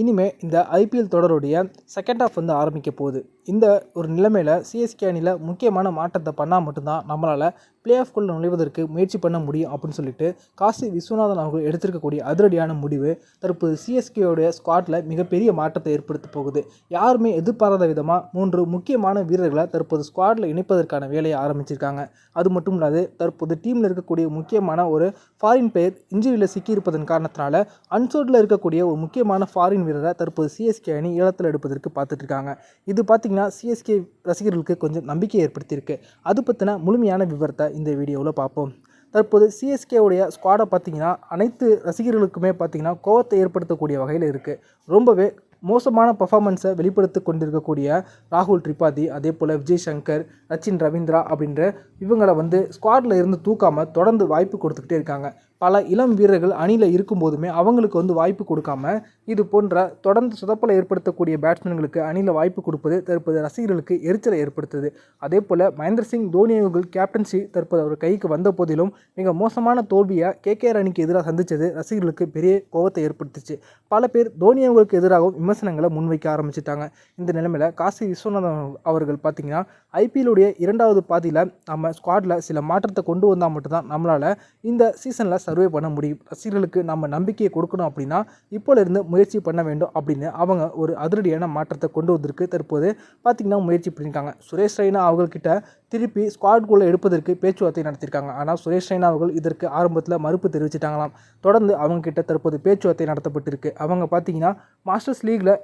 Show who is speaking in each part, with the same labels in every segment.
Speaker 1: இனிமேல் இந்த IPL தொடருடைய second half வந்து ஆரம்பிக்க போகுது. இந்த ஒரு நிலைமையில் சிஎஸ்கே அணியில் முக்கியமான மாற்றத்தை பண்ணால் மட்டும்தான் நம்மளால் பிளே ஆஃப்குள்ளே நுழைவதற்கு முயற்சி பண்ண முடியும் அப்படின்னு சொல்லிட்டு காசி விஸ்வநாதன் அவர்கள் எடுத்திருக்கக்கூடிய அதிரடியான முடிவு தற்போது சிஎஸ்கேயோடைய ஸ்குவாட்டில் மிகப்பெரிய மாற்றத்தை ஏற்படுத்த போகுது. யாருமே எதிர்பாராத விதமாக மூன்று முக்கியமான வீரர்களை தற்போது ஸ்குவாடில் இணைப்பதற்கான வேலையை ஆரம்பிச்சிருக்காங்க. அது மட்டும் இல்லாது தற்போது டீமில் இருக்கக்கூடிய முக்கியமான ஒரு ஃபாரின் பிளேயர் இன்ஜுரியில் சிக்கியிருப்பதன் காரணத்தினால அன்சோர்டில் இருக்கக்கூடிய ஒரு முக்கியமான ஃபாரின் வீரரை தற்போது சிஎஸ்கே அணி ஈழத்தில் எடுப்பதற்கு பார்த்துட்ருக்காங்க. இது பார்த்திங்கன்னா சிஎஸ்கே ரசிகர்களுக்கு கொஞ்சம் நம்பிக்கை ஏற்படுத்தியிருக்கு. அது பற்றின முழுமையான விவரத்தை இந்த வீடியோவில் பார்ப்போம். தற்போது சிஎஸ்கேவுடைய ஸ்குவாடை பார்த்திங்கன்னா அனைத்து ரசிகர்களுக்குமே பார்த்தீங்கன்னா கோவத்தை ஏற்படுத்தக்கூடிய வகையில் இருக்குது ரொம்பவே மோசமான பர்ஃபாமன்ஸை வெளிப்படுத்தி கொண்டிருக்கக்கூடிய ராகுல் திரிபாதி அதே போல் விஜய் சங்கர் ரச்சின் ரவீந்திரா அப்படின்ற இவங்களை வந்து ஸ்குவாடில் இருந்து தூக்காமல் தொடர்ந்து வாய்ப்பு கொடுத்துக்கிட்டே இருக்காங்க. பல இளம் வீரர்கள் அணியில் இருக்கும்போதுமே அவங்களுக்கு வந்து வாய்ப்பு கொடுக்காம இது போன்ற தொடர்ந்து சுதப்பலை ஏற்படுத்தக்கூடிய பேட்ஸ்மேன்களுக்கு அணியில் வாய்ப்பு கொடுப்பது தற்போது ரசிகர்களுக்கு எரிச்சலை ஏற்படுத்துது. அதே போல் மகேந்திர சிங் தோனி அவர்கள் கேப்டன்சி தற்போது அவர் கைக்கு வந்த போதிலும் மிக மோசமான தோல்வியை கேகேஆர் அணிக்கு எதிராக சந்தித்தது ரசிகர்களுக்கு பெரிய கோபத்தை ஏற்படுத்துச்சு. பல பேர் தோனி அவர்களுக்கு எதிராகவும் விமர்சனங்களை முன்வைக்க ஆரம்பிச்சிட்டாங்க. இந்த நிலைமையில் காசி விஸ்வநாதன் அவர்கள் பார்த்திங்கன்னா ஐபிஎல்லுடைய இரண்டாவது பாதியில் நம்ம ஸ்குவாடில் சில மாற்றத்தை கொண்டு வந்தால் மட்டும்தான் நம்மளால் இந்த சீசனில் சர்வே பண்ண முடியும் ரசிகர்களுக்கு நம்ம நம்பிக்கையை கொடுக்கணும் அப்படின்னா இப்போலேருந்து முயற்சி பண்ண வேண்டும் அப்படின்னு அவங்க ஒரு அதிரடியான மாற்றத்தை கொண்டு வந்திருக்கு. தற்போது பார்த்திங்கன்னா முயற்சி பண்ணியிருக்காங்க. சுரேஷ் ரெய்னா அவர்கள்கிட்ட திருப்பி ஸ்குவாட்குள்ளே எடுப்பதற்கு பேச்சுவார்த்தை நடத்தியிருக்காங்க. ஆனால் சுரேஷ் ரெய்னா அவர்கள் இதற்கு ஆரம்பத்தில் மறுப்பு தெரிவிச்சிட்டாங்களாம். தொடர்ந்து அவங்கக்கிட்ட தற்போது பேச்சுவார்த்தை நடத்தப்பட்டிருக்கு. அவங்க பார்த்திங்கன்னா மாஸ்டர்ஸ் லீகில்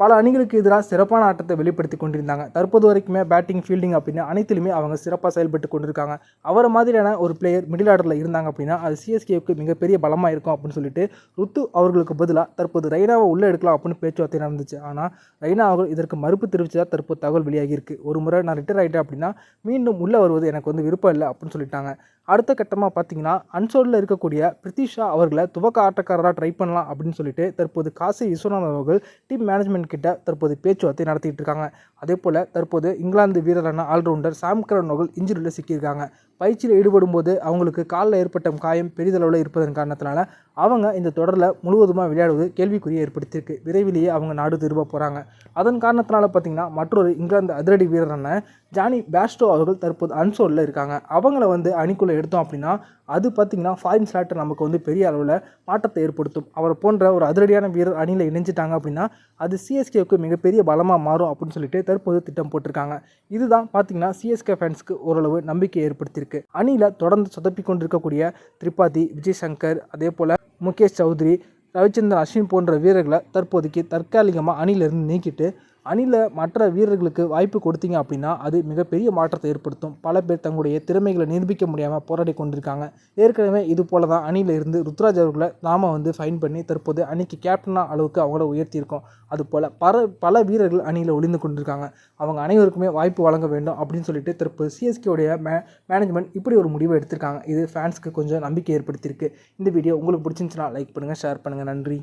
Speaker 1: பல அணிகளுக்கு எதிராக சிறப்பான ஆட்டத்தை வெளிப்படுத்தி கொண்டிருந்தாங்க. தற்போது வரைக்குமே பேட்டிங் ஃபீல்டிங் அப்படின்னு அனைத்திலுமே அவங்க சிறப்பாக செயல்பட்டு கொண்டிருக்காங்க. அவரை மாதிரியான ஒரு பிளேயர் மிடில் ஆர்டரில் இருந்தாங்க அப்படின்னா அது சிஎஸ்கேவுக்கு மிகப்பெரிய பலமாக இருக்கும் அப்படின்னு சொல்லிட்டு ருத்து அவர்களுக்கு பதிலாக தற்போது ரெய்னாவை உள்ளே எடுக்கலாம் அப்படின்னு பேச்சுவார்த்தை நடந்துச்சு. ஆனால் ரெய்னா அவர்கள் இதற்கு மறுப்பு தெரிவித்ததாக தற்போது தகவல் வெளியாகியிருக்கு ஒரு முறை நான் ரிட்டையர் ஆகிட்டேன் அப்படின்னா மீண்டும் உள்ளே வருவது எனக்கு வந்து விருப்பம் இல்லை அப்படின்னு சொல்லிட்டாங்க. அடுத்த கட்டமாக பார்த்தீங்கன்னா அன்சோர்டில் இருக்கக்கூடிய பிரித்திஷா அவர்களை துவக்க ஆட்டக்காரராக ட்ரை பண்ணலாம் அப்படின்னு சொல்லிட்டு தற்போது காசி விஸ்வநாதன் அவர்கள் டீம் மேனேஜ்மெண்ட் கிட்ட தற்போது பேச்சுவார்த்தை நடத்திட்டு இருக்காங்க. அதே போல் தற்போது இங்கிலாந்து வீரரான ஆல்ரவுண்டர் சாம் கரன் அவர்கள் இன்ஜுரியில் சிக்கியிருக்காங்க. பயிற்சியில் ஈடுபடும் போது அவங்களுக்கு காலில் ஏற்பட்ட காயம் பெரிதளவில் இருப்பதன் காரணத்தினால அவங்க இந்த தொடரில் முழுவதுமாக விளையாடுவது கேள்விக்குறியை ஏற்படுத்தியிருக்கு. விரைவிலேயே அவங்க நாடு திரும்ப போகிறாங்க அதன் காரணத்தினால பார்த்திங்கன்னா மற்றொரு இங்கிலாந்து அதிரடி வீரரான ஜானி பேஸ்டோ அவர்கள் தற்போது அன்சோலில் இருக்காங்க. அவங்கள வந்து அணிக்குள்ளே எடுத்தோம் அப்படின்னா அது பார்த்திங்கன்னா ஃபாரின் ஸ்லாட்டர் நமக்கு வந்து பெரிய அளவில் மாற்றத்தை ஏற்படுத்தும். அவர் போன்ற ஒரு அதிரடியான வீரர் அணியில் இணைஞ்சிட்டாங்க அப்படின்னா அது சிஎஸ்கேவுக்கு மிகப்பெரிய பலமாக மாறும் அப்படின்னு சொல்லிட்டு தற்போது திட்டம் போட்டிருக்காங்க. இதுதான் பார்த்திங்கன்னா சிஎஸ்கே ஃபேன்ஸ்க்கு ஓரளவு நம்பிக்கை ஏற்படுத்தியிருக்கு. அணியில் தொடர்ந்து சொதப்பி கொண்டிருக்கக்கூடிய திரிபாதி விஜய் சங்கர் அதே போல் முகேஷ் சௌத்ரி ரவிச்சந்திரன் அஸ்வின் போன்ற வீரர்களை தற்போதைக்கு தற்காலிகமாக அணியிலிருந்து நீக்கிட்டு அணியில் மற்ற வீரர்களுக்கு வாய்ப்பு கொடுத்தீங்க அப்படின்னா அது மிகப்பெரிய மாற்றத்தை ஏற்படுத்தும். பல பேர் தங்களுடைய திறமைகளை நிரூபிக்க முடியாமல் போராடி கொண்டிருக்காங்க. ஏற்கனவே இது போல தான் அணியில் இருந்து ருத்ராஜ் அவர்களை நாம் வந்து ஃபைன் பண்ணி தற்போது அணிக்கு கேப்டனாக அளவுக்கு அவங்கள உயர்த்தியிருக்கோம். அதுபோல் பல பல வீரர்கள் அணியில் ஒளிந்து கொண்டிருக்காங்க. அவங்க அனைவருக்குமே வாய்ப்பு வழங்க வேண்டும் அப்படின்னு சொல்லிட்டு தற்போது சிஎஸ்கேவுடைய மே மேனேஜ்மெண்ட் இப்படி ஒரு முடிவை எடுத்திருக்காங்க. இது ஃபேன்ஸ்க்கு கொஞ்சம் நம்பிக்கை ஏற்படுத்தியிருக்கு. இந்த வீடியோ உங்களுக்கு பிடிச்சிருந்துச்சுன்னா லைக் பண்ணுங்கள் ஷேர் பண்ணுங்கள் நன்றி.